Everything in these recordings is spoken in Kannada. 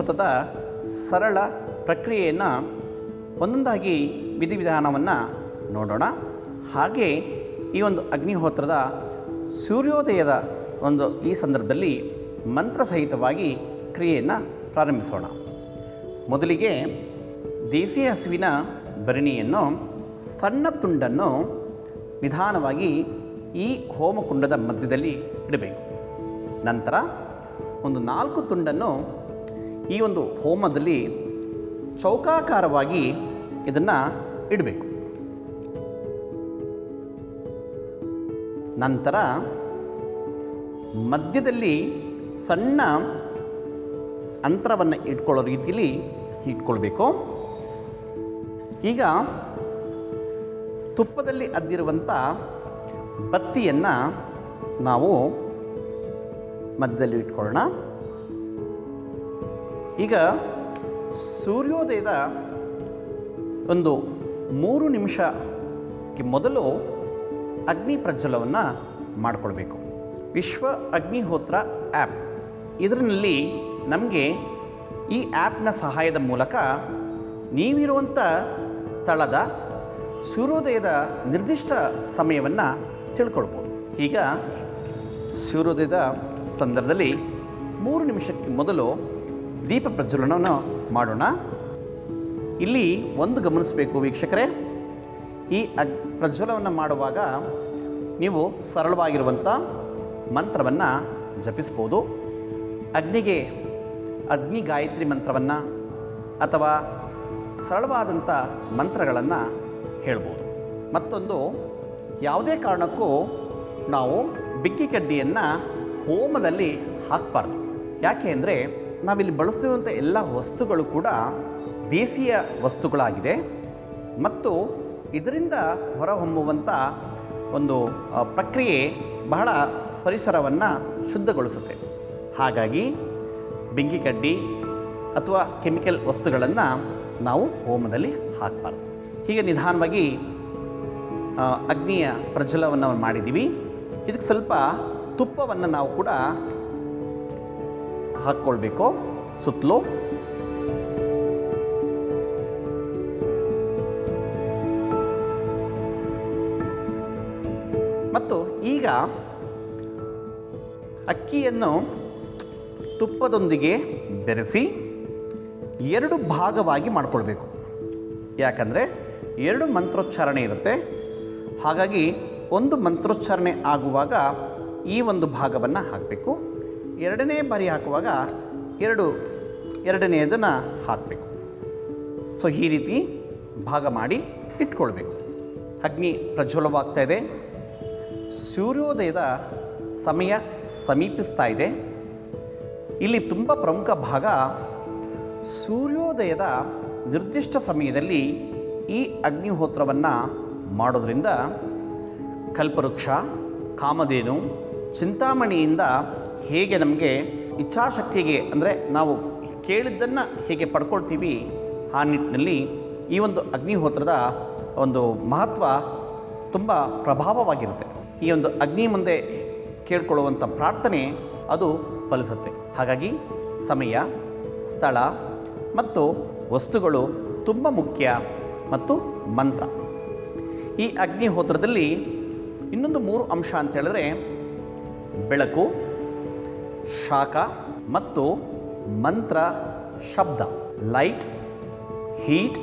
ಅಗ್ನಿಹೋತ್ರದ ಸರಳ ಪ್ರಕ್ರಿಯೆಯನ್ನು ಒಂದೊಂದಾಗಿ ವಿಧಿವಿಧಾನವನ್ನು ನೋಡೋಣ. ಹಾಗೆ ಈ ಒಂದು ಅಗ್ನಿಹೋತ್ರದ ಸೂರ್ಯೋದಯದ ಒಂದು ಈ ಸಂದರ್ಭದಲ್ಲಿ ಮಂತ್ರಸಹಿತವಾಗಿ ಕ್ರಿಯೆಯನ್ನು ಪ್ರಾರಂಭಿಸೋಣ. ಮೊದಲಿಗೆ ದೇಸಿ ಹಸುವಿನ ಭರಣಿಯನ್ನು, ಸಣ್ಣ ತುಂಡನ್ನು ನಿಧಾನವಾಗಿ ಈ ಹೋಮಕುಂಡದ ಮಧ್ಯದಲ್ಲಿ ಇಡಬೇಕು. ನಂತರ ಒಂದು ನಾಲ್ಕು ತುಂಡನ್ನು ಈ ಒಂದು ಹೋಮದಲ್ಲಿ ಚೌಕಾಕಾರವಾಗಿ ಇದನ್ನು ಇಡಬೇಕು. ನಂತರ ಮಧ್ಯದಲ್ಲಿ ಸಣ್ಣ ಅಂತರವನ್ನು ಇಟ್ಕೊಳ್ಳೋ ರೀತಿಯಲ್ಲಿ ಇಟ್ಕೊಳ್ಬೇಕು. ಈಗ ತುಪ್ಪದಲ್ಲಿ ಅದ್ದಿರುವಂಥ ಬತ್ತಿಯನ್ನು ನಾವು ಮಧ್ಯದಲ್ಲಿ ಇಟ್ಕೊಳ್ಳೋಣ. ಈಗ ಸೂರ್ಯೋದಯದ ಒಂದು ಮೂರು ನಿಮಿಷಕ್ಕೆ ಮೊದಲು ಅಗ್ನಿ ಪ್ರಜ್ವಲವನ್ನು ಮಾಡಿಕೊಳ್ಬೇಕು. ವಿಶ್ವ ಅಗ್ನಿಹೋತ್ರ ಆ್ಯಪ್ ಇದರಲ್ಲಿ ನಮಗೆ ಈ ಆ್ಯಪ್ನ ಸಹಾಯದ ಮೂಲಕ ನೀವಿರುವಂಥ ಸ್ಥಳದ ಸೂರ್ಯೋದಯದ ನಿರ್ದಿಷ್ಟ ಸಮಯವನ್ನು ತಿಳ್ಕೊಳ್ಬೋದು. ಈಗ ಸೂರ್ಯೋದಯದ ಸಂದರ್ಭದಲ್ಲಿ ಮೂರು ನಿಮಿಷಕ್ಕೆ ಮೊದಲು ದೀಪ ಪ್ರಜ್ವಲನವನ್ನು ಮಾಡೋಣ. ಇಲ್ಲಿ ಒಂದು ಗಮನಿಸಬೇಕು ವೀಕ್ಷಕರೇ. ಈ ಅಗ್ ಪ್ರಜ್ವಲವನ್ನು ಮಾಡುವಾಗ ನೀವು ಸರಳವಾಗಿರುವಂಥ ಮಂತ್ರವನ್ನು ಜಪಿಸ್ಬೋದು. ಅಗ್ನಿಗೆ ಅಗ್ನಿ ಗಾಯತ್ರಿ ಮಂತ್ರವನ್ನು ಅಥವಾ ಸರಳವಾದಂಥ ಮಂತ್ರಗಳನ್ನು ಹೇಳ್ಬೋದು. ಮತ್ತೊಂದು, ಯಾವುದೇ ಕಾರಣಕ್ಕೂ ನಾವು ಬಿಕ್ಕಿ ಕಡ್ಡಿಯನ್ನು ಹೋಮದಲ್ಲಿ ಹಾಕಬಾರ್ದು. ಯಾಕೆ ಅಂದರೆ ನಾವಿಲ್ಲಿ ಬಳಸ್ತಿರುವಂಥ ಎಲ್ಲ ವಸ್ತುಗಳು ಕೂಡ ದೇಸಿಯ ವಸ್ತುಗಳಾಗಿದೆ ಮತ್ತು ಇದರಿಂದ ಹೊರಹೊಮ್ಮುವಂಥ ಒಂದು ಪ್ರಕ್ರಿಯೆ ಬಹಳ ಪರಿಸರವನ್ನು ಶುದ್ಧಗೊಳಿಸುತ್ತೆ. ಹಾಗಾಗಿ ಬೆಂಕಿ ಕಡ್ಡಿ ಅಥವಾ ಕೆಮಿಕಲ್ ವಸ್ತುಗಳನ್ನು ನಾವು ಹೋಮದಲ್ಲಿ ಹಾಕಬಾರ್ದು. ಹೀಗೆ ನಿಧಾನವಾಗಿ ಅಗ್ನಿಯ ಪ್ರಜ್ವಲವನ್ನು ಮಾಡಿದ್ದೀವಿ. ಇದಕ್ಕೆ ಸ್ವಲ್ಪ ತುಪ್ಪವನ್ನು ನಾವು ಕೂಡ ಹಾಕ್ಕೊಳ್ಬೇಕು? ಸುತ್ತಲೂ ಮತ್ತು ಈಗ ಅಕ್ಕಿಯನ್ನು ತುಪ್ಪದೊಂದಿಗೆ ಬೆರೆಸಿ ಎರಡು ಭಾಗವಾಗಿ ಮಾಡಿಕೊಳ್ಬೇಕು. ಯಾಕಂದರೆ ಎರಡು ಮಂತ್ರೋಚ್ಚಾರಣೆ ಇರುತ್ತೆ. ಹಾಗಾಗಿ ಒಂದು ಮಂತ್ರೋಚ್ಚಾರಣೆ ಆಗುವಾಗ ಈ ಒಂದು ಭಾಗವನ್ನು ಹಾಕಬೇಕು. ಎರಡನೇ ಬಾರಿ ಹಾಕುವಾಗ ಎರಡು, ಎರಡನೆಯದನ್ನು ಹಾಕಬೇಕು. ಸೊ ಈ ರೀತಿ ಭಾಗ ಮಾಡಿ ಇಟ್ಕೊಳ್ಬೇಕು. ಅಗ್ನಿ ಪ್ರಜ್ವಲವಾಗ್ತಾ ಇದೆ. ಸೂರ್ಯೋದಯದ ಸಮಯ ಸಮೀಪಿಸ್ತಾ ಇದೆ. ಇಲ್ಲಿ ತುಂಬ ಪ್ರಮುಖ ಭಾಗ ಸೂರ್ಯೋದಯದ ನಿರ್ದಿಷ್ಟ ಸಮಯದಲ್ಲಿ ಈ ಅಗ್ನಿಹೋತ್ರವನ್ನು ಮಾಡೋದ್ರಿಂದ ಕಲ್ಪವೃಕ್ಷ, ಕಾಮಧೇನು ಚಿಂತಾಮಣಿಯಿಂದ ಹೇಗೆ ನಮಗೆ ಇಚ್ಛಾಶಕ್ತಿಗೆ ಅಂದರೆ ನಾವು ಕೇಳಿದ್ದನ್ನು ಹೇಗೆ ಪಡ್ಕೊಳ್ತೀವಿ ಆ ನಿಟ್ಟಿನಲ್ಲಿ ಈ ಒಂದು ಅಗ್ನಿಹೋತ್ರದ ಒಂದು ಮಹತ್ವ ತುಂಬ ಪ್ರಭಾವವಾಗಿರುತ್ತೆ. ಈ ಒಂದು ಅಗ್ನಿ ಮುಂದೆ ಕೇಳ್ಕೊಳ್ಳುವಂಥ ಪ್ರಾರ್ಥನೆ ಅದು ಫಲಿಸುತ್ತೆ. ಹಾಗಾಗಿ ಸಮಯ, ಸ್ಥಳ ಮತ್ತು ವಸ್ತುಗಳು ತುಂಬ ಮುಖ್ಯ ಮತ್ತು ಮಂತ್ರ. ಈ ಅಗ್ನಿಹೋತ್ರದಲ್ಲಿ ಇನ್ನೊಂದು ಮೂರು ಅಂಶ ಅಂತ ಹೇಳಿದ್ರೆ ಬೆಳಕು, ಶಾಖ ಮತ್ತು ಮಂತ್ರ ಶಬ್ದ, ಲೈಟ್, ಹೀಟ್,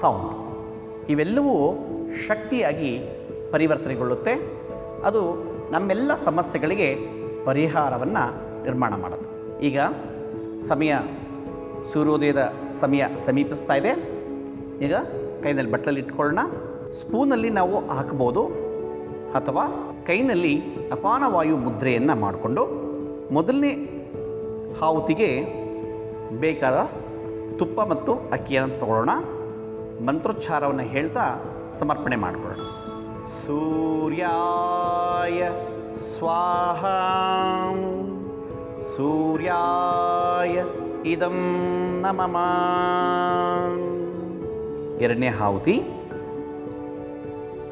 ಸೌಂಡ್. ಇವೆಲ್ಲವೂ ಶಕ್ತಿಯಾಗಿ ಪರಿವರ್ತನೆಗೊಳ್ಳುತ್ತೆ. ಅದು ನಮ್ಮೆಲ್ಲ ಸಮಸ್ಯೆಗಳಿಗೆ ಪರಿಹಾರವನ್ನು ನಿರ್ಮಾಣ ಮಾಡುತ್ತೆ. ಈಗ ಸಮಯ, ಸೂರ್ಯೋದಯದ ಸಮಯ ಸಮೀಪಿಸ್ತಾ ಇದೆ. ಈಗ ಕೈನಲ್ಲಿ ಬಟ್ಟಲಲ್ಲಿ ಇಟ್ಕೊಳ್ಳೋಣ. ಸ್ಪೂನಲ್ಲಿ ನಾವು ಹಾಕ್ಬೋದು ಅಥವಾ ಕೈನಲ್ಲಿ ಅಪಾನವಾಯು ಮುದ್ರೆಯನ್ನು ಮಾಡಿಕೊಂಡು ಮೊದಲನೇ ಹಾವುತಿಗೆ ಬೇಕಾದ ತುಪ್ಪ ಮತ್ತು ಅಕ್ಕಿಯನ್ನು ತಗೊಳ್ಳೋಣ. ಮಂತ್ರೋಚ್ಚಾರವನ್ನು ಹೇಳ್ತಾ ಸಮರ್ಪಣೆ ಮಾಡಿಕೊಳ್ಳೋಣ. ಸೂರ್ಯಾಯ ಸ್ವಾಹ. ಸೂರ್ಯಾಯ ಇದಂ ನಮಮ ಎರಡನೇ ಹಾವುತಿ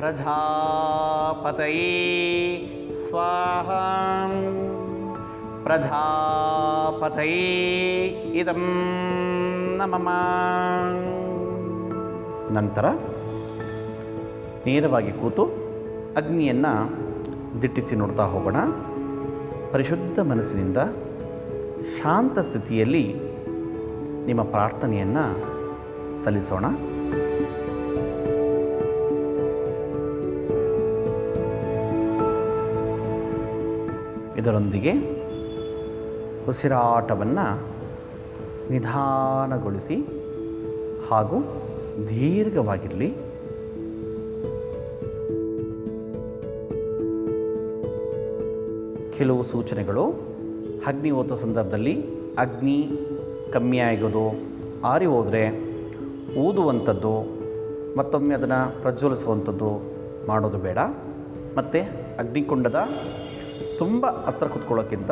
ಪ್ರಜಾಪತಯೇ. ಸ್ವಾಹ. ಪ್ರಜಾಪತಯೇ. ಇದಂ ನಮಮ ನಂತರ ನೇರವಾಗಿ ಕೂತು ಅಗ್ನಿಯನ್ನು ದಿಟ್ಟಿಸಿ ನೋಡ್ತಾ ಹೋಗೋಣ. ಪರಿಶುದ್ಧ ಮನಸ್ಸಿನಿಂದ ಶಾಂತ ಸ್ಥಿತಿಯಲ್ಲಿ ನಿಮ್ಮ ಪ್ರಾರ್ಥನೆಯನ್ನು ಸಲ್ಲಿಸೋಣ. ಇದರೊಂದಿಗೆ ಉಸಿರಾಟವನ್ನು ನಿಧಾನಗೊಳಿಸಿ ಹಾಗೂ ದೀರ್ಘವಾಗಿರಲಿ. ಕೆಲವು ಸೂಚನೆಗಳು. ಅಗ್ನಿ ಓದೋ ಸಂದರ್ಭದಲ್ಲಿ ಅಗ್ನಿ ಕಮ್ಮಿ ಆಗೋದು ಆರಿ ಹೋದರೆ ಊದುವಂಥದ್ದು, ಮತ್ತೊಮ್ಮೆ ಅದನ್ನು ಪ್ರಜ್ವಲಿಸುವಂಥದ್ದು ಮಾಡೋದು ಬೇಡ. ಮತ್ತು ಅಗ್ನಿಕುಂಡದ ತುಂಬ ಹತ್ರ ಕೂತ್ಕೊಳ್ಳೋಕ್ಕಿಂತ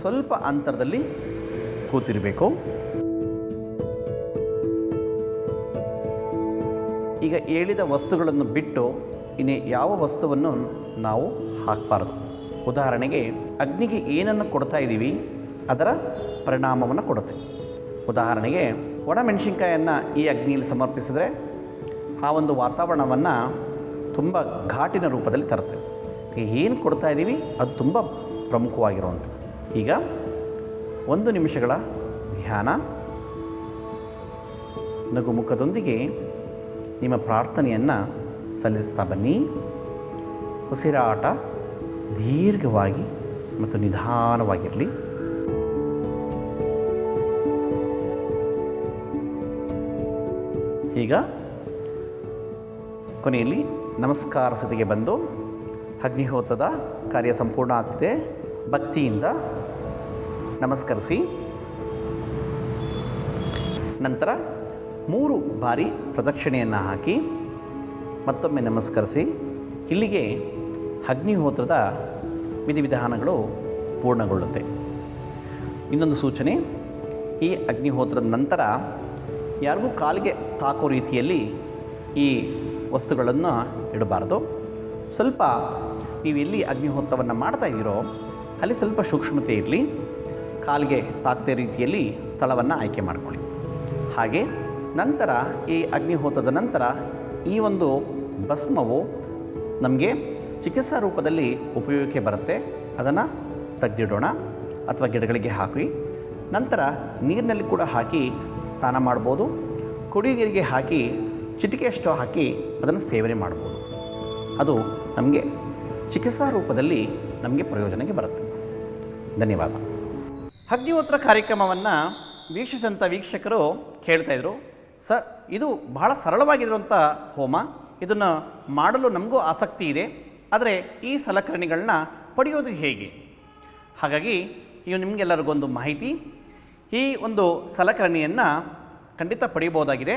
ಸ್ವಲ್ಪ ಅಂತರದಲ್ಲಿ ಕೂತಿರಬೇಕು. ಈಗ ಹೇಳಿದ ವಸ್ತುಗಳನ್ನು ಬಿಟ್ಟು ಇನ್ನು ಯಾವ ವಸ್ತುವನ್ನು ನಾವು ಹಾಕಬಾರ್ದು. ಉದಾಹರಣೆಗೆ ಅಗ್ನಿಗೆ ಏನನ್ನು ಕೊಡ್ತಾ ಇದ್ದೀವಿ, ಅದರ ಪರಿಣಾಮವನ್ನು ಕೊಡುತ್ತೆ. ಉದಾಹರಣೆಗೆ ಒಣಮೆಣಸಿನ್ಕಾಯನ್ನು ಈ ಅಗ್ನಿಯಲ್ಲಿ ಸಮರ್ಪಿಸಿದರೆ ಆ ಒಂದು ವಾತಾವರಣವನ್ನು ತುಂಬ ಘಾಟಿನ ರೂಪದಲ್ಲಿ ತರುತ್ತೆ. ಏನು ಕೊಡ್ತಾ ಇದ್ದೀವಿ, ಅದು ತುಂಬ ಪ್ರಮುಖವಾಗಿರುವಂಥದ್ದು. ಈಗ ಒಂದು ನಿಮಿಷಗಳ ಧ್ಯಾನ. ನಗುಮುಖದೊಂದಿಗೆ ನಿಮ್ಮ ಪ್ರಾರ್ಥನೆಯನ್ನು ಸಲ್ಲಿಸ್ತಾ ಬನ್ನಿ. ಉಸಿರಾಟ ದೀರ್ಘವಾಗಿ ಮತ್ತು ನಿಧಾನವಾಗಿರಲಿ. ಈಗ ಕೊನೆಯಲ್ಲಿ ನಮಸ್ಕಾರ ಸ್ಥಿತಿಗೆ ಬಂದು ಅಗ್ನಿಹೋತ್ರದ ಕಾರ್ಯ ಸಂಪೂರ್ಣ ಆಗ್ತಿದೆ. ಭಕ್ತಿಯಿಂದ ನಮಸ್ಕರಿಸಿ. ನಂತರ ಮೂರು ಬಾರಿ ಪ್ರದಕ್ಷಿಣೆಯನ್ನು ಹಾಕಿ ಮತ್ತೊಮ್ಮೆ ನಮಸ್ಕರಿಸಿ. ಇಲ್ಲಿಗೆ ಅಗ್ನಿಹೋತ್ರದ ವಿಧಿವಿಧಾನಗಳು ಪೂರ್ಣಗೊಳ್ಳುತ್ತೆ. ಇನ್ನೊಂದು ಸೂಚನೆ, ಈ ಅಗ್ನಿಹೋತ್ರದ ನಂತರ ಯಾರಿಗೂ ಕಾಲಿಗೆ ತಾಕೋ ರೀತಿಯಲ್ಲಿ ಈ ವಸ್ತುಗಳನ್ನು ಇಡಬಾರ್ದು. ಸ್ವಲ್ಪ ನೀವು ಎಲ್ಲಿ ಅಗ್ನಿಹೋತ್ರವನ್ನು ಮಾಡ್ತಾ ಇದ್ದೀರೋ ಅಲ್ಲಿ ಸ್ವಲ್ಪ ಸೂಕ್ಷ್ಮತೆ ಇರಲಿ. ಕಾಲಿಗೆ ತಾಕದೇ ರೀತಿಯಲ್ಲಿ ಸ್ಥಳವನ್ನು ಆಯ್ಕೆ ಮಾಡಿಕೊಳ್ಳಿ. ಹಾಗೆ ನಂತರ ಈ ಅಗ್ನಿಹೋತ್ರದ ನಂತರ ಈ ಒಂದು ಭಸ್ಮವು ನಮಗೆ ಚಿಕಿತ್ಸಾ ರೂಪದಲ್ಲಿ ಉಪಯೋಗಕ್ಕೆ ಬರುತ್ತೆ. ಅದನ್ನು ತೆಗೆದಿಡೋಣ ಅಥವಾ ಗಿಡಗಳಿಗೆ ಹಾಕಿ. ನಂತರ ನೀರಿನಲ್ಲಿ ಕೂಡ ಹಾಕಿ ಸ್ನಾನ ಮಾಡ್ಬೋದು. ಕುಡಿಯೋರಿಗೆ ಹಾಕಿ, ಚಿಟಿಕೆಯಷ್ಟು ಹಾಕಿ ಅದನ್ನು ಸೇವನೆ ಮಾಡ್ಬೋದು. ಅದು ನಮಗೆ ಚಿಕಿತ್ಸಾ ರೂಪದಲ್ಲಿ ನಮಗೆ ಪ್ರಯೋಜನಕ್ಕೆ ಬರುತ್ತೆ. ಧನ್ಯವಾದ. ಅಗ್ನಿಹೋತ್ರ ಕಾರ್ಯಕ್ರಮವನ್ನು ವೀಕ್ಷಿಸಿದಂಥ ವೀಕ್ಷಕರು ಕೇಳ್ತಾಯಿದ್ರು ಸರ್, ಇದು ಬಹಳ ಸರಳವಾಗಿರುವಂಥ ಹೋಮ, ಇದನ್ನು ಮಾಡಲು ನಮಗೂ ಆಸಕ್ತಿ ಇದೆ, ಆದರೆ ಈ ಸಲಕರಣೆಗಳನ್ನ ಪಡೆಯೋದು ಹೇಗೆ? ಹಾಗಾಗಿ ಇವು ನಿಮಗೆಲ್ಲರಿಗೊಂದು ಮಾಹಿತಿ, ಈ ಒಂದು ಸಲಕರಣೆಯನ್ನು ಖಂಡಿತ ಪಡೆಯಬಹುದಾಗಿದೆ.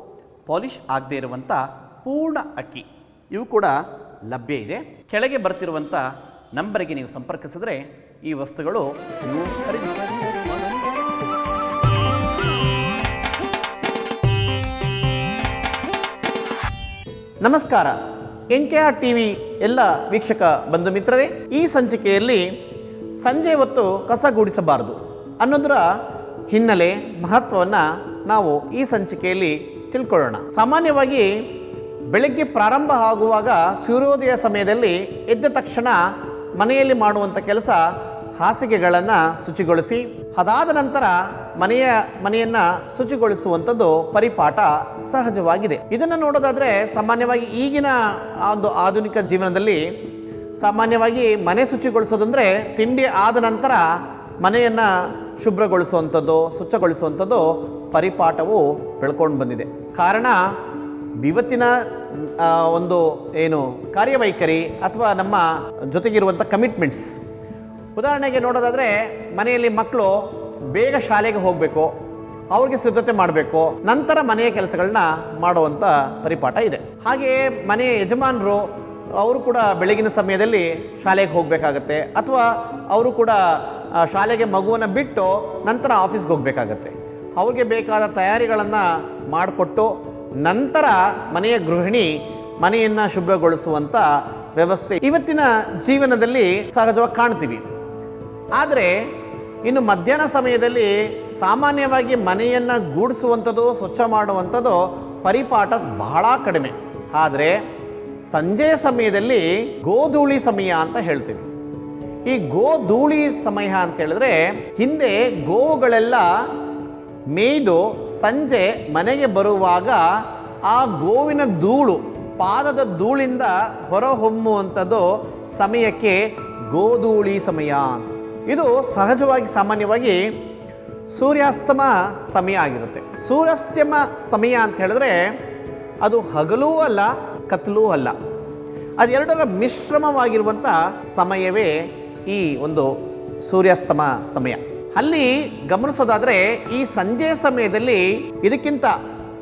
ಪಾಲಿಷ್ ಆಗದೇ ಇರುವಂಥ ಪೂರ್ಣ ಅಕ್ಕಿ. ಇವು ಕೂಡ ಲಭ್ಯ ಇದೆ. ಕೆಳಗೆ ಬರ್ತಿರುವಂಥ ನಂಬರಿಗೆ ನೀವು ಸಂಪರ್ಕಿಸಿದ್ರೆ ಈ ವಸ್ತುಗಳು ನಮಸ್ಕಾರ. N K R T V ಎಲ್ಲ ವೀಕ್ಷಕ ಬಂಧು ಮಿತ್ರರೇ, ಈ ಸಂಚಿಕೆಯಲ್ಲಿ ಸಂಜೆ ಹೊತ್ತು ಕಸ ಗೂಡಿಸಬಾರದು ಅನ್ನೋದರ ಹಿನ್ನೆಲೆ ಮಹತ್ವವನ್ನು ನಾವು ಈ ಸಂಚಿಕೆಯಲ್ಲಿ ತಿಳ್ಕೊಳ್ಳೋಣ. ಸಾಮಾನ್ಯವಾಗಿ ಬೆಳಗ್ಗೆ ಪ್ರಾರಂಭ ಆಗುವಾಗ ಸೂರ್ಯೋದಯ ಸಮಯದಲ್ಲಿ ಎದ್ದ ತಕ್ಷಣ ಮನೆಯಲ್ಲಿ ಮಾಡುವಂಥ ಕೆಲಸ ಹಾಸಿಗೆಗಳನ್ನು ಶುಚಿಗೊಳಿಸಿ, ಅದಾದ ನಂತರ ಮನೆಯ ಮನೆಯನ್ನು ಶುಚಿಗೊಳಿಸುವಂಥದ್ದು ಪರಿಪಾಠ ಸಹಜವಾಗಿದೆ. ಇದನ್ನು ನೋಡೋದಾದರೆ ಸಾಮಾನ್ಯವಾಗಿ ಈಗಿನ ಒಂದು ಆಧುನಿಕ ಜೀವನದಲ್ಲಿ ಸಾಮಾನ್ಯವಾಗಿ ಮನೆ ಶುಚಿಗೊಳಿಸೋದಂದರೆ ತಿಂಡಿ ಆದ ನಂತರ ಮನೆಯನ್ನು ಶುಭ್ರಗೊಳಿಸುವಂಥದ್ದು, ಸ್ವಚ್ಛಗೊಳಿಸುವಂಥದ್ದು ಪರಿಪಾಠವು ಬೆಳ್ಕೊಂಡು ಬಂದಿದೆ. ಕಾರಣ ಇವತ್ತಿನ ಒಂದು ಏನು ಕಾರ್ಯವೈಖರಿ ಅಥವಾ ನಮ್ಮ ಜೊತೆಗಿರುವಂಥ ಕಮಿಟ್ಮೆಂಟ್ಸ್ ಉದಾಹರಣೆಗೆ ನೋಡೋದಾದರೆ, ಮನೆಯಲ್ಲಿ ಮಕ್ಕಳು ಬೇಗ ಶಾಲೆಗೆ ಹೋಗಬೇಕು, ಅವ್ರಿಗೆ ಸಿದ್ಧತೆ ಮಾಡಬೇಕು, ನಂತರ ಮನೆಯ ಕೆಲಸಗಳನ್ನ ಮಾಡುವಂಥ ಪರಿಪಾಠ ಇದೆ. ಹಾಗೆಯೇ ಮನೆಯ ಯಜಮಾನರು, ಅವರು ಕೂಡ ಬೆಳಗಿನ ಸಮಯದಲ್ಲಿ ಶಾಲೆಗೆ ಹೋಗಬೇಕಾಗತ್ತೆ, ಅಥವಾ ಅವರು ಕೂಡ ಶಾಲೆಗೆ ಮಗುವನ್ನು ಬಿಟ್ಟು ನಂತರ ಆಫೀಸ್ಗೆ ಹೋಗಬೇಕಾಗತ್ತೆ. ಅವ್ರಿಗೆ ಬೇಕಾದ ತಯಾರಿಗಳನ್ನು ಮಾಡಿಕೊಟ್ಟು ನಂತರ ಮನೆಯ ಗೃಹಿಣಿ ಮನೆಯನ್ನು ಶುಭ್ರಗೊಳಿಸುವಂಥ ವ್ಯವಸ್ಥೆ ಇವತ್ತಿನ ಜೀವನದಲ್ಲಿ ಸಹಜವಾಗಿ ಕಾಣ್ತೀವಿ. ಆದರೆ ಇನ್ನು ಮಧ್ಯಾಹ್ನ ಸಮಯದಲ್ಲಿ ಸಾಮಾನ್ಯವಾಗಿ ಮನೆಯನ್ನು ಗೂಡಿಸುವಂಥದ್ದು, ಸ್ವಚ್ಛ ಮಾಡುವಂಥದ್ದು ಪರಿಪಾಠ ಬಹಳ ಕಡಿಮೆ. ಆದರೆ ಸಂಜೆಯ ಸಮಯದಲ್ಲಿ ಗೋಧೂಳಿ ಸಮಯ ಅಂತ ಹೇಳ್ತೀವಿ. ಈ ಗೋಧೂಳಿ ಸಮಯ ಅಂತ ಹೇಳಿದ್ರೆ ಹಿಂದೆ ಗೋವುಗಳೆಲ್ಲ ಮೇಯ್ದು ಸಂಜೆ ಮನೆಗೆ ಬರುವಾಗ ಆ ಗೋವಿನ ಧೂಳು, ಪಾದದ ಧೂಳಿಂದ ಹೊರಹೊಮ್ಮುವಂಥದ್ದು ಸಮಯಕ್ಕೆ ಗೋಧೂಳಿ ಸಮಯ. ಇದು ಸಹಜವಾಗಿ ಸಾಮಾನ್ಯವಾಗಿ ಸೂರ್ಯಾಸ್ತಮ ಸಮಯ ಆಗಿರುತ್ತೆ. ಸೂರ್ಯಾಸ್ತಮ ಸಮಯ ಅಂತ ಹೇಳಿದ್ರೆ ಅದು ಹಗಲೂ ಅಲ್ಲ, ಕತ್ತಲೂ ಅಲ್ಲ. ಅದೆರಡರ ಮಿಶ್ರಮವಾಗಿರುವಂಥ ಸಮಯವೇ ಈ ಒಂದು ಸೂರ್ಯಾಸ್ತಮ ಸಮಯ. ಅಲ್ಲಿ ಗಮನಿಸೋದಾದರೆ ಈ ಸಂಜೆ ಸಮಯದಲ್ಲಿ ಇದಕ್ಕಿಂತ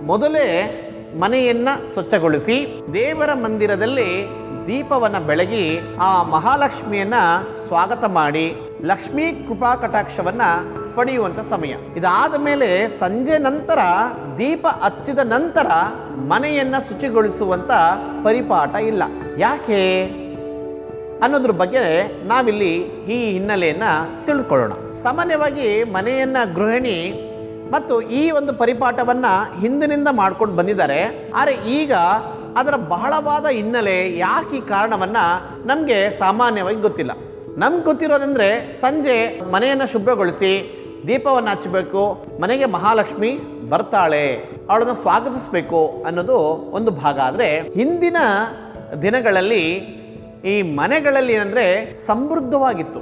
ಮೊದಲೇ ಮನೆಯನ್ನ ಸ್ವಚ್ಛಗೊಳಿಸಿ ದೇವರ ಮಂದಿರದಲ್ಲಿ ದೀಪವನ್ನ ಬೆಳಗಿ ಆ ಮಹಾಲಕ್ಷ್ಮಿಯನ್ನ ಸ್ವಾಗತ ಮಾಡಿ ಲಕ್ಷ್ಮೀ ಕೃಪಾ ಕಟಾಕ್ಷವನ್ನ ಪಡೆಯುವಂತ ಸಮಯ. ಇದಾದ ಮೇಲೆ ಸಂಜೆ ನಂತರ ದೀಪ ಹಚ್ಚಿದ ನಂತರ ಮನೆಯನ್ನ ಶುಚಿಗೊಳಿಸುವಂತ ಪರಿಪಾಠ ಇಲ್ಲ. ಯಾಕೆ? ಅನ್ನೋದ್ರ ಬಗ್ಗೆ ನಾವಿಲ್ಲಿ ಈ ಹಿನ್ನೆಲೆಯನ್ನು ತಿಳಿದುಕೊಳ್ಳೋಣ ಸಾಮಾನ್ಯವಾಗಿ ಮನೆಯನ್ನು ಗೃಹಿಣಿ ಮತ್ತು ಈ ಒಂದು ಪರಿಪಾಠವನ್ನು ಹಿಂದಿನಿಂದ ಮಾಡ್ಕೊಂಡು ಬಂದಿದ್ದಾರೆ. ಆದರೆ ಈಗ ಅದರ ಬಹಳವಾದ ಹಿನ್ನೆಲೆ ಯಾಕೆ ಈ ಕಾರಣವನ್ನು ನಮಗೆ ಸಾಮಾನ್ಯವಾಗಿ ಗೊತ್ತಿಲ್ಲ. ನಮ್ಗೆ ಗೊತ್ತಿರೋದಂದರೆ ಸಂಜೆ ಮನೆಯನ್ನು ಶುಭ್ರಗೊಳಿಸಿ ದೀಪವನ್ನು ಹಚ್ಚಬೇಕು, ಮನೆಗೆ ಮಹಾಲಕ್ಷ್ಮಿ ಬರ್ತಾಳೆ, ಅವಳನ್ನು ಸ್ವಾಗತಿಸಬೇಕು ಅನ್ನೋದು ಒಂದು ಭಾಗ. ಆದರೆ ಹಿಂದಿನ ದಿನಗಳಲ್ಲಿ ಈ ಮನೆಗಳಲ್ಲಿ ಏನಂದರೆ ಸಮೃದ್ಧವಾಗಿತ್ತು.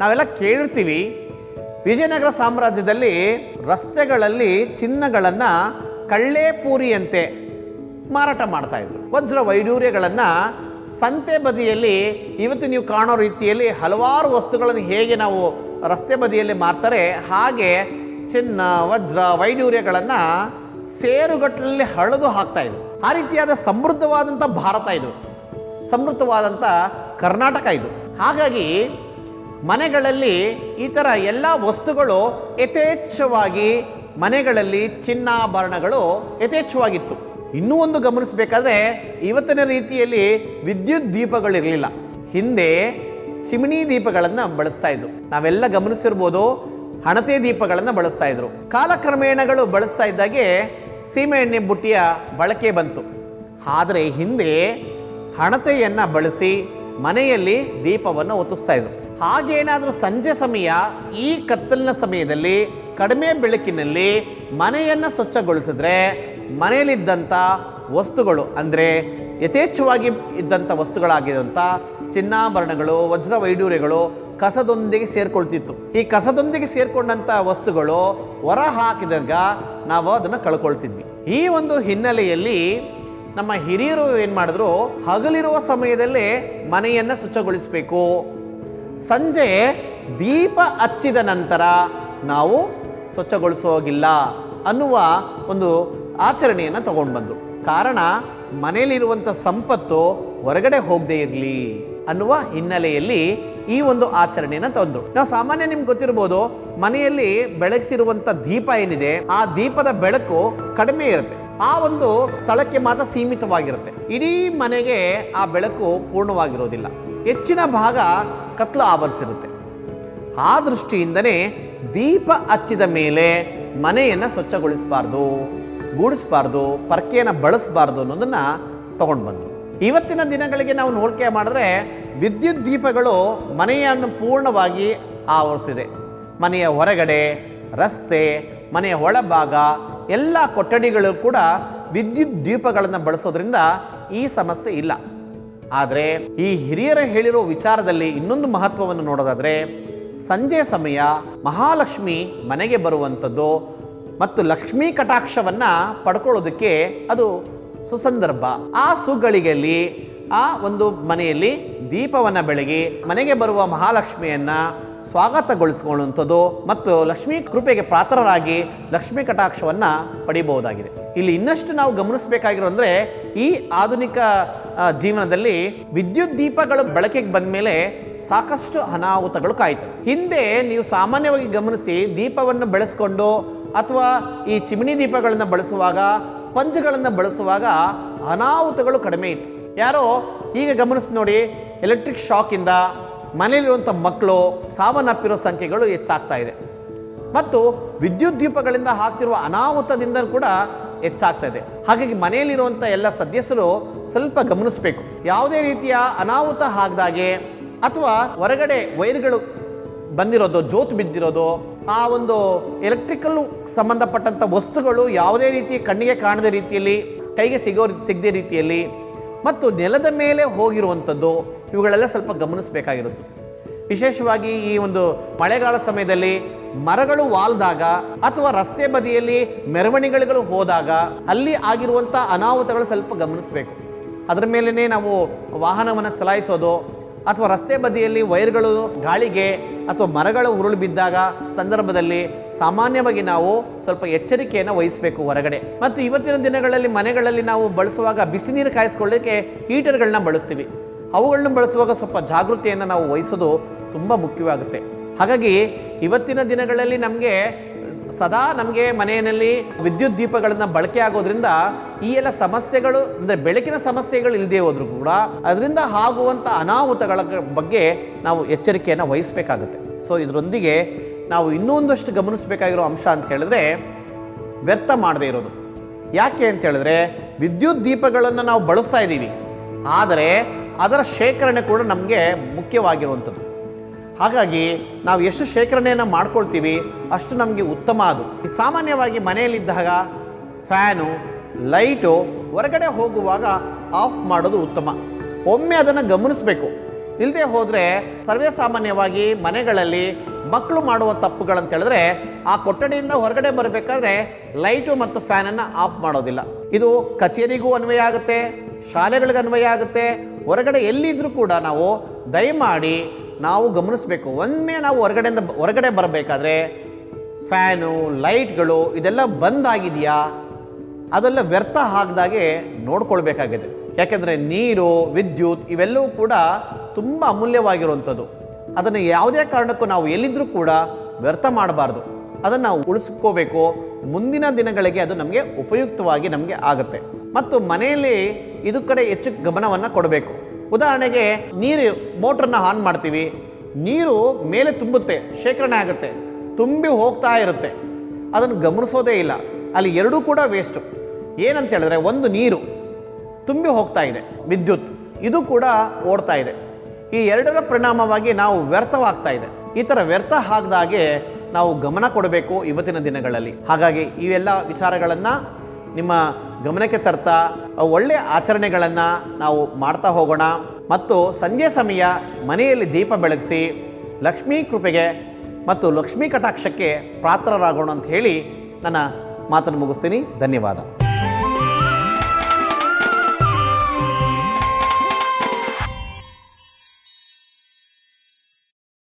ನಾವೆಲ್ಲ ಕೇಳಿರ್ತೀವಿ, ವಿಜಯನಗರ ಸಾಮ್ರಾಜ್ಯದಲ್ಲಿ ರಸ್ತೆಗಳಲ್ಲಿ ಚಿನ್ನಗಳನ್ನು ಕಳ್ಳೇಪೂರಿಯಂತೆ ಮಾರಾಟ ಮಾಡ್ತಾಯಿದ್ರು ವಜ್ರ ವೈಡೂರ್ಯಗಳನ್ನು ಸಂತೆ ಬದಿಯಲ್ಲಿ, ಇವತ್ತು ನೀವು ಕಾಣೋ ರೀತಿಯಲ್ಲಿ ಹಲವಾರು ವಸ್ತುಗಳನ್ನು ಹೇಗೆ ನಾವು ರಸ್ತೆ ಬದಿಯಲ್ಲಿ ಮಾರ್ತಾರೆ, ಹಾಗೆ ಚಿನ್ನ, ವಜ್ರ ವೈಡೂರ್ಯಗಳನ್ನು ಸೇರುಗಟ್ಟಲಲ್ಲಿ ಹಳೆದು ಹಾಕ್ತಾಯಿದ್ರು ಆ ರೀತಿಯಾದ ಸಮೃದ್ಧವಾದಂಥ ಭಾರತ ಇದು. ಸಮೃದ್ಧವಾದಂಥ ಕರ್ನಾಟಕ ಇದು. ಹಾಗಾಗಿ ಮನೆಗಳಲ್ಲಿ ಈ ಥರ ಎಲ್ಲ ವಸ್ತುಗಳು ಯಥೇಚ್ಛವಾಗಿ ಮನೆಗಳಲ್ಲಿ ಚಿನ್ನಾಭರಣಗಳು ಯಥೇಚ್ಛವಾಗಿತ್ತು. ಇನ್ನೂ ಒಂದು ಗಮನಿಸಬೇಕಾದ್ರೆ ಇವತ್ತಿನ ರೀತಿಯಲ್ಲಿ ವಿದ್ಯುತ್ ದೀಪಗಳಿರಲಿಲ್ಲ. ಹಿಂದೆ ಚಿಮಣಿ ದೀಪಗಳನ್ನು ಬಳಸ್ತಾ ಇದ್ರು. ನಾವೆಲ್ಲ ಗಮನಿಸಿರ್ಬೋದು ಹಣತೆ ದೀಪಗಳನ್ನು ಬಳಸ್ತಾ ಇದ್ರು. ಕಾಲಕ್ರಮೇಣಗಳು ಬಳಸ್ತಾ ಇದ್ದಾಗೆ ಸೀಮೆ ಎಣ್ಣೆ ಬುಟ್ಟಿಯ ಬಳಕೆ ಬಂತು. ಆದರೆ ಹಿಂದೆ ಹಣತೆಯನ್ನು ಬಳಸಿ ಮನೆಯಲ್ಲಿ ದೀಪವನ್ನು ಒತ್ತಿಸ್ತಾ ಇದ್ರು. ಹಾಗೇನಾದರೂ ಸಂಜೆ ಸಮಯ, ಈ ಕತ್ತಲಿನ ಸಮಯದಲ್ಲಿ ಕಡಿಮೆ ಬೆಳಕಿನಲ್ಲಿ ಮನೆಯನ್ನು ಸ್ವಚ್ಛಗೊಳಿಸಿದ್ರೆ ಮನೆಯಲ್ಲಿದ್ದಂಥ ವಸ್ತುಗಳು ಅಂದರೆ ಯಥೇಚ್ಛವಾಗಿ ಇದ್ದಂಥ ವಸ್ತುಗಳಾಗಿರುವಂಥ ಚಿನ್ನಾಭರಣಗಳು ವಜ್ರ ವೈಡೂರ್ಯಗಳು ಕಸದೊಂದಿಗೆ ಸೇರ್ಕೊಳ್ತಿತ್ತು. ಈ ಕಸದೊಂದಿಗೆ ಸೇರ್ಕೊಂಡಂಥ ವಸ್ತುಗಳು ಹೊರ ಹಾಕಿದಾಗ ನಾವು ಅದನ್ನು ಕಳ್ಕೊಳ್ತಿದ್ವಿ. ಈ ಒಂದು ಹಿನ್ನೆಲೆಯಲ್ಲಿ ನಮ್ಮ ಹಿರಿಯರು ಏನು ಮಾಡಿದ್ರು? ಹಗಲಿರುವ ಸಮಯದಲ್ಲೇ ಮನೆಯನ್ನು ಸ್ವಚ್ಛಗೊಳಿಸಬೇಕು. ಸಂಜೆ ದೀಪ ಹಚ್ಚಿದ ನಂತರ ನಾವು ಸ್ವಚ್ಛಗೊಳಿಸೋಗಿಲ್ಲ ಅನ್ನುವ ಒಂದು ಆಚರಣೆಯನ್ನು ತಗೊಂಡು ಬಂದರು ಕಾರಣ ಮನೆಯಲ್ಲಿರುವಂಥ ಸಂಪತ್ತು ಹೊರಗಡೆ ಹೋಗದೇ ಇರಲಿ ಅನ್ನುವ ಹಿನ್ನೆಲೆಯಲ್ಲಿ ಈ ಒಂದು ಆಚರಣೆಯನ್ನು ತಂದರು ನಾವು ಸಾಮಾನ್ಯ ನಿಮ್ಗೆ ಗೊತ್ತಿರ್ಬೋದು ಮನೆಯಲ್ಲಿ ಬೆಳಗಿಸಿರುವಂಥ ದೀಪ ಏನಿದೆ, ಆ ದೀಪದ ಬೆಳಕು ಕಡಿಮೆ ಇರುತ್ತೆ. ಆ ಒಂದು ಸ್ಥಳಕ್ಕೆ ಮಾತ್ರ ಸೀಮಿತವಾಗಿರುತ್ತೆ. ಇಡೀ ಮನೆಗೆ ಆ ಬೆಳಕು ಪೂರ್ಣವಾಗಿರೋದಿಲ್ಲ. ಹೆಚ್ಚಿನ ಭಾಗ ಕತ್ಲು ಆವರಿಸಿರುತ್ತೆ. ಆ ದೃಷ್ಟಿಯಿಂದನೇ ದೀಪ ಹಚ್ಚಿದ ಮೇಲೆ ಮನೆಯನ್ನು ಸ್ವಚ್ಛಗೊಳಿಸಬಾರ್ದು, ಗೂಡಿಸಬಾರ್ದು, ಪರ್ಕೆಯನ್ನು ಬಳಸಬಾರ್ದು ಅನ್ನೋದನ್ನ ತಗೊಂಡು ಬಂದರು ಇವತ್ತಿನ ದಿನಗಳಿಗೆ ನಾವು ಹೋಲಿಕೆ ಮಾಡಿದ್ರೆ ವಿದ್ಯುತ್ ದೀಪಗಳು ಮನೆಯನ್ನು ಪೂರ್ಣವಾಗಿ ಆವರಿಸಿದೆ. ಮನೆಯ ಹೊರಗಡೆ, ರಸ್ತೆ, ಮನೆಯ ಒಳಭಾಗ, ಎಲ್ಲ ಕೊಠಡಿಗಳು ಕೂಡ ವಿದ್ಯುತ್ ದೀಪಗಳನ್ನು ಬಳಸೋದ್ರಿಂದ ಈ ಸಮಸ್ಯೆ ಇಲ್ಲ. ಆದರೆ ಈ ಹಿರಿಯರ ಹೇಳಿರೋ ವಿಚಾರದಲ್ಲಿ ಇನ್ನೊಂದು ಮಹತ್ವವನ್ನು ನೋಡೋದಾದರೆ, ಸಂಜೆ ಸಮಯ ಮಹಾಲಕ್ಷ್ಮಿ ಮನೆಗೆ ಬರುವಂಥದ್ದು ಮತ್ತು ಲಕ್ಷ್ಮೀ ಕಟಾಕ್ಷವನ್ನು ಪಡ್ಕೊಳ್ಳೋದಕ್ಕೆ ಅದು ಸುಸಂದರ್ಭ. ಆ ಸುಗಳಿಗೆಯಲ್ಲಿ, ಆ ಒಂದು ಮನೆಯಲ್ಲಿ ದೀಪವನ್ನು ಬೆಳಗಿ ಮನೆಗೆ ಬರುವ ಮಹಾಲಕ್ಷ್ಮಿಯನ್ನು ಸ್ವಾಗತಗೊಳಿಸಿಕೊಳ್ಳುವಂಥದ್ದು ಮತ್ತು ಲಕ್ಷ್ಮೀ ಕೃಪೆಗೆ ಪಾತ್ರರಾಗಿ ಲಕ್ಷ್ಮೀ ಕಟಾಕ್ಷವನ್ನು ಪಡಿಬಹುದಾಗಿದೆ. ಇಲ್ಲಿ ಇನ್ನಷ್ಟು ನಾವು ಗಮನಿಸಬೇಕಾಗಿರೋ ಅಂದರೆ ಈ ಆಧುನಿಕ ಜೀವನದಲ್ಲಿ ವಿದ್ಯುತ್ ದೀಪಗಳು ಬಳಕೆಗೆ ಬಂದ ಮೇಲೆ ಸಾಕಷ್ಟು ಅನಾಹುತಗಳು ಕಾಯ್ತವೆ. ಹಿಂದೆ ನೀವು ಸಾಮಾನ್ಯವಾಗಿ ಗಮನಿಸಿ ದೀಪವನ್ನು ಬೆಳೆಸ್ಕೊಂಡು ಅಥವಾ ಈ ಚಿಮಣಿ ದೀಪಗಳನ್ನು ಬಳಸುವಾಗ, ಪಂಜುಗಳನ್ನು ಬಳಸುವಾಗ ಅನಾಹುತಗಳು ಕಡಿಮೆ ಇತ್ತು. ಯಾರೋ ಈಗ ಗಮನಿಸಿ ನೋಡಿ ಎಲೆಕ್ಟ್ರಿಕ್ ಶಾಕಿಂದ ಮನೆಯಲ್ಲಿರುವಂಥ ಮಕ್ಕಳು ಸಾವನ್ನಪ್ಪಿರೋ ಸಂಖ್ಯೆಗಳು ಹೆಚ್ಚಾಗ್ತಾ ಇದೆ. ಮತ್ತು ವಿದ್ಯುತ್ ದೀಪಗಳಿಂದ ಹಾಕ್ತಿರುವ ಅನಾಹುತದಿಂದ ಕೂಡ ಹೆಚ್ಚಾಗ್ತಾ ಇದೆ. ಹಾಗಾಗಿ ಮನೆಯಲ್ಲಿರುವಂಥ ಎಲ್ಲ ಸದಸ್ಯರು ಸ್ವಲ್ಪ ಗಮನಿಸಬೇಕು. ಯಾವುದೇ ರೀತಿಯ ಅನಾಹುತ ಆಗದಾಗೆ ಅಥವಾ ಹೊರಗಡೆ ವೈರ್ಗಳು ಬಂದಿರೋದು, ಜೋತು ಬಿದ್ದಿರೋದು, ಆ ಒಂದು ಎಲೆಕ್ಟ್ರಿಕಲ್ ಸಂಬಂಧಪಟ್ಟಂಥ ವಸ್ತುಗಳು ಯಾವುದೇ ರೀತಿ ಕಣ್ಣಿಗೆ ಕಾಣದ ರೀತಿಯಲ್ಲಿ, ಕೈಗೆ ಸಿಗೋ ಸಿಗದೇ ರೀತಿಯಲ್ಲಿ ಮತ್ತು ನೆಲದ ಮೇಲೆ ಹೋಗಿರುವಂಥದ್ದು ಇವುಗಳೆಲ್ಲ ಸ್ವಲ್ಪ ಗಮನಿಸಬೇಕಾಗಿರುತ್ತೆ. ವಿಶೇಷವಾಗಿ ಈ ಒಂದು ಮಳೆಗಾಲ ಸಮಯದಲ್ಲಿ ಮರಗಳು ವಾಲ್ದಾಗ ಅಥವಾ ರಸ್ತೆ ಬದಿಯಲ್ಲಿ ಮೆರವಣಿಗೆಗಳು ಹೋದಾಗ ಅಲ್ಲಿ ಆಗಿರುವಂಥ ಅನಾಹುತಗಳು ಸ್ವಲ್ಪ ಗಮನಿಸಬೇಕು. ಅದರ ಮೇಲೇ ನಾವು ವಾಹನವನ್ನು ಚಲಾಯಿಸೋದು ಅಥವಾ ರಸ್ತೆ ಬದಿಯಲ್ಲಿ ವೈರ್ಗಳು ಗಾಳಿಗೆ ಅಥವಾ ಮರಗಳು ಉರುಳು ಬಿದ್ದಾಗ ಸಂದರ್ಭದಲ್ಲಿ ಸಾಮಾನ್ಯವಾಗಿ ನಾವು ಸ್ವಲ್ಪ ಎಚ್ಚರಿಕೆಯನ್ನು ವಹಿಸಬೇಕು ಹೊರಗಡೆ. ಮತ್ತು ಇವತ್ತಿನ ದಿನಗಳಲ್ಲಿ ಮನೆಗಳಲ್ಲಿ ನಾವು ಬಳಸುವಾಗ ಬಿಸಿ ನೀರು ಕಾಯಿಸ್ಕೊಳ್ಳಿಕ್ಕೆ ಹೀಟರ್ಗಳನ್ನ ಬಳಸ್ತೀವಿ. ಅವುಗಳನ್ನ ಬಳಸುವಾಗ ಸ್ವಲ್ಪ ಜಾಗೃತಿಯನ್ನು ನಾವು ವಹಿಸೋದು ತುಂಬ ಮುಖ್ಯವಾಗುತ್ತೆ. ಹಾಗಾಗಿ ಇವತ್ತಿನ ದಿನಗಳಲ್ಲಿ ನಮಗೆ ಸದಾ ನಮಗೆ ಮನೆಯಲ್ಲಿ ವಿದ್ಯುತ್ ದೀಪಗಳನ್ನು ಬಳಕೆ ಆಗೋದ್ರಿಂದ ಈ ಎಲ್ಲ ಸಮಸ್ಯೆಗಳು, ಅಂದರೆ ಬೆಳಕಿನ ಸಮಸ್ಯೆಗಳು ಇಲ್ಲದೆ ಹೋದ್ರು ಕೂಡ ಅದರಿಂದ ಆಗುವಂಥ ಅನಾಹುತಗಳ ಬಗ್ಗೆ ನಾವು ಎಚ್ಚರಿಕೆಯನ್ನು ವಹಿಸಬೇಕಾಗುತ್ತೆ. ಸೊ ಇದರೊಂದಿಗೆ ನಾವು ಇನ್ನೊಂದಷ್ಟು ಗಮನಿಸಬೇಕಾಗಿರೋ ಅಂಶ ಅಂತ ಹೇಳಿದ್ರೆ ವ್ಯರ್ಥ ಮಾಡದೇ ಇರೋದು. ಯಾಕೆ ಅಂತ ಹೇಳಿದ್ರೆ ವಿದ್ಯುತ್ ದೀಪಗಳನ್ನು ನಾವು ಬಳಸ್ತಾ ಇದ್ದೀವಿ. ಆದರೆ ಅದರ ಶೇಖರಣೆ ಕೂಡ ನಮಗೆ ಮುಖ್ಯವಾಗಿರುವಂಥದ್ದು. ಹಾಗಾಗಿ ನಾವು ಎಷ್ಟು ಶೇಖರಣೆಯನ್ನು ಮಾಡ್ಕೊಳ್ತೀವಿ ಅಷ್ಟು ನಮಗೆ ಉತ್ತಮ ಅದು. ಸಾಮಾನ್ಯವಾಗಿ ಮನೆಯಲ್ಲಿದ್ದಾಗ ಫ್ಯಾನು, ಲೈಟು ಹೊರಗಡೆ ಹೋಗುವಾಗ ಆಫ್ ಮಾಡೋದು ಉತ್ತಮ. ಒಮ್ಮೆ ಅದನ್ನು ಗಮನಿಸಬೇಕು. ಇಲ್ಲದೆ ಹೋದರೆ ಸರ್ವೇ ಸಾಮಾನ್ಯವಾಗಿ ಮನೆಗಳಲ್ಲಿ ಮಕ್ಕಳು ಮಾಡುವ ತಪ್ಪುಗಳಂತ ಹೇಳಿದ್ರೆ ಆ ಕೊಠಡಿಯಿಂದ ಹೊರಗಡೆ ಬರಬೇಕಾದ್ರೆ ಲೈಟು ಮತ್ತು ಫ್ಯಾನನ್ನು ಆಫ್ ಮಾಡೋದಿಲ್ಲ. ಇದು ಕಚೇರಿಗೂ ಅನ್ವಯ ಆಗುತ್ತೆ, ಶಾಲೆಗಳಿಗೆ ಅನ್ವಯ ಆಗುತ್ತೆ, ಹೊರಗಡೆ ಎಲ್ಲಿದ್ರೂ ಕೂಡ ನಾವು ದಯಮಾಡಿ ನಾವು ಗಮನಿಸಬೇಕು. ಒಮ್ಮೆ ನಾವು ಹೊರಗಡೆಯಿಂದ ಹೊರಗಡೆ ಬರಬೇಕಾದ್ರೆ ಫ್ಯಾನು, ಲೈಟ್ಗಳು ಇದೆಲ್ಲ ಬಂದ್ ಆಗಿದೆಯಾ ಅದೆಲ್ಲ ವ್ಯರ್ಥ ಆಗದಾಗೆ ನೋಡ್ಕೊಳ್ಬೇಕಾಗಿದೆ. ಯಾಕೆಂದರೆ ನೀರು, ವಿದ್ಯುತ್ ಇವೆಲ್ಲವೂ ಕೂಡ ತುಂಬ ಅಮೂಲ್ಯವಾಗಿರುವಂಥದ್ದು. ಅದನ್ನು ಯಾವುದೇ ಕಾರಣಕ್ಕೂ ನಾವು ಎಲ್ಲಿದ್ದರೂ ಕೂಡ ವ್ಯರ್ಥ ಮಾಡಬಾರ್ದು. ಅದನ್ನು ನಾವು ಉಳಿಸ್ಕೋಬೇಕು. ಮುಂದಿನ ದಿನಗಳಿಗೆ ಅದು ನಮಗೆ ಉಪಯುಕ್ತವಾಗಿ ನಮಗೆ ಆಗುತ್ತೆ. ಮತ್ತು ಮನೆಯಲ್ಲಿ ಇದು ಕಡೆ ಹೆಚ್ಚು ಗಮನವನ್ನು ಕೊಡಬೇಕು. ಉದಾಹರಣೆಗೆ ನೀರು ಮೋಟ್ರನ್ನ ಆನ್ ಮಾಡ್ತೀವಿ. ನೀರು ಮೇಲೆ ತುಂಬುತ್ತೆ, ಶೇಖರಣೆ ಆಗುತ್ತೆ, ತುಂಬಿ ಹೋಗ್ತಾ ಇರುತ್ತೆ. ಅದನ್ನು ಗಮನಿಸೋದೇ ಇಲ್ಲ. ಅಲ್ಲಿ ಎರಡೂ ಕೂಡ ವೇಸ್ಟು ಏನಂತ ಹೇಳಿದ್ರೆ ಒಂದು ನೀರು ತುಂಬಿ ಹೋಗ್ತಾ ಇದೆ, ವಿದ್ಯುತ್. ಇದು ಕೂಡ ಓಡ್ತಾ ಇದೆ. ಈ ಎರಡರ ಪರಿಣಾಮವಾಗಿ ನಾವು ವ್ಯರ್ಥವಾಗ್ತಾ ಇದೆ. ಈ ಥರ ವ್ಯರ್ಥ ಆಗದಾಗೆ ನಾವು ಗಮನ ಕೊಡಬೇಕು ಇವತ್ತಿನ ದಿನಗಳಲ್ಲಿ. ಹಾಗಾಗಿ ಇವೆಲ್ಲ ವಿಚಾರಗಳನ್ನು ನಿಮ್ಮ ಗಮನಕ್ಕೆ ತರ್ತಾ ಒಳ್ಳೆಯ ಆಚರಣೆಗಳನ್ನು ನಾವು ಮಾಡ್ತಾ ಹೋಗೋಣ. ಮತ್ತು ಸಂಜೆ ಸಮಯ ಮನೆಯಲ್ಲಿ ದೀಪ ಬೆಳಗಿಸಿ ಲಕ್ಷ್ಮೀ ಕೃಪೆಗೆ ಮತ್ತು ಲಕ್ಷ್ಮೀ ಕಟಾಕ್ಷಕ್ಕೆ ಪಾತ್ರರಾಗೋಣ ಅಂತ ಹೇಳಿ ನನ್ನ ಮಾತನ್ನು ಮುಗಿಸ್ತೀನಿ. ಧನ್ಯವಾದ.